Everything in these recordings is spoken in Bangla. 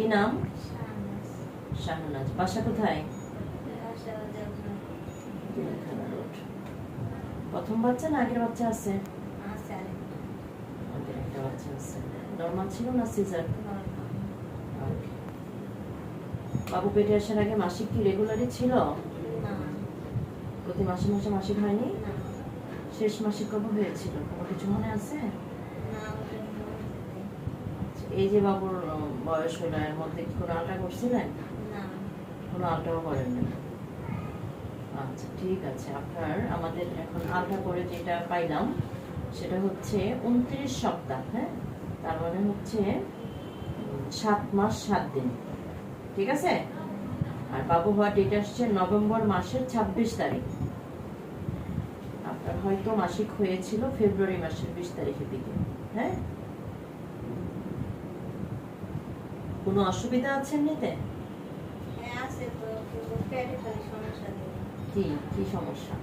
কি নাম? শাহনাজ। বাসা কোথায়? প্রথম বাচ্চা না আগের বাচ্চা আছে? আগের একটা বাচ্চা আছে। নর্মাল ছিল না সিজার? বাবু পেটে আসার আগে মাসিক কি রেগুলারই ছিল? প্রতি মাসে মাসে মাসিক হয়নি? শেষ মাসিক কবে হয়েছিল? কোনো কিছু মনে আছে? আচ্ছা, এই যে বাবুর বয়স হলো এর মধ্যে কি কোনো আলটা করছিলেন? কোনো আলটাও করেন না আচ্ছা ঠিক আছে আপনার আমাদের এখন আলটা করে যেটা পাইলাম সেটা হচ্ছে উনত্রিশ সপ্তাহ হ্যাঁ? তার মানে হচ্ছে সাত মাস সাত দিন। ঠিক আছে? আর বাবু হওয়ার ডেট আসছে নভেম্বর মাসের ছাব্বিশ তারিখ। আপনার হয়তো মাসিক হয়েছিল ফেব্রুয়ারি মাসের বিশ তারিখের দিকে হ্যাঁ? কোনো অসুবিধা আছে এমনিতে কি কি সমস্যা?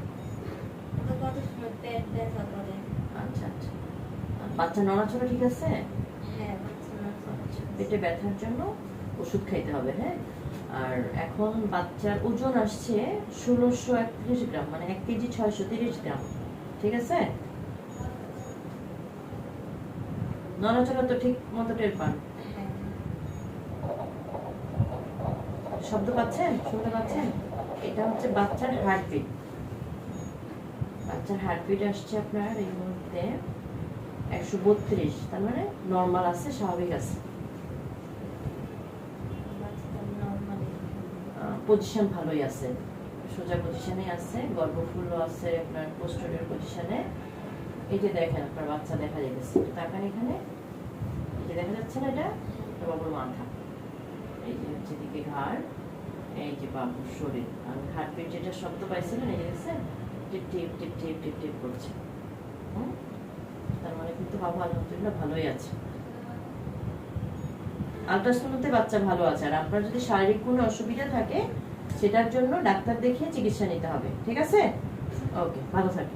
আচ্ছা আচ্ছা। বাচ্চা নড়াচড়া ঠিক আছে? আচ্ছা পেটে ব্যথার জন্য ওষুধ খাইতে হবে হ্যাঁ? আর এখন বাচ্চার ওজন আসছে ষোলোশো একত্রিশ গ্রাম মানে এক কেজি ছয়শো তিরিশ গ্রাম ঠিক আছে? নড়াচড়া তো ঠিক মতো টের পান। শব্দ পাচ্ছেন? শুনতে পাচ্ছেন? এটা হচ্ছে বাচ্চার হার্টবিট বাচ্চার হার্টবিট আসছে আপনার এই মুহূর্তে একশো বত্রিশ, তার মানে নর্মাল আছে, স্বাভাবিক আছে। পজিশন ভালোই আছে। সোজা পজিশনে আছে গর্ভফুলও আছে আপনার পোস্টোরিয়ার পজিশনে যে দেখেন, আপনার বাচ্চা দেখা যাচ্ছে তাকান এখানে। এই দেখা যাচ্ছে না এটা? এটা বাবুর মাথা। হচ্ছে দিকে ঘাড়, এই যে শরীর। আর যেটা শব্দ টিপ টিপ টিপ টিপ টিপ টিপ করছে। হুম? তার মানে কিন্তু বাবু আলহামদুলিল্লাহ ভালোই আছে। আলট্রাসাউন্ডতে বাচ্চা ভালো আছে। আর আপনার যদি শারীরিক কোনো অসুবিধা থাকে, সেটার জন্য ডাক্তার দেখিয়ে চিকিৎসা নিতে হবে। ঠিক আছে? ওকে, ভালো থাকে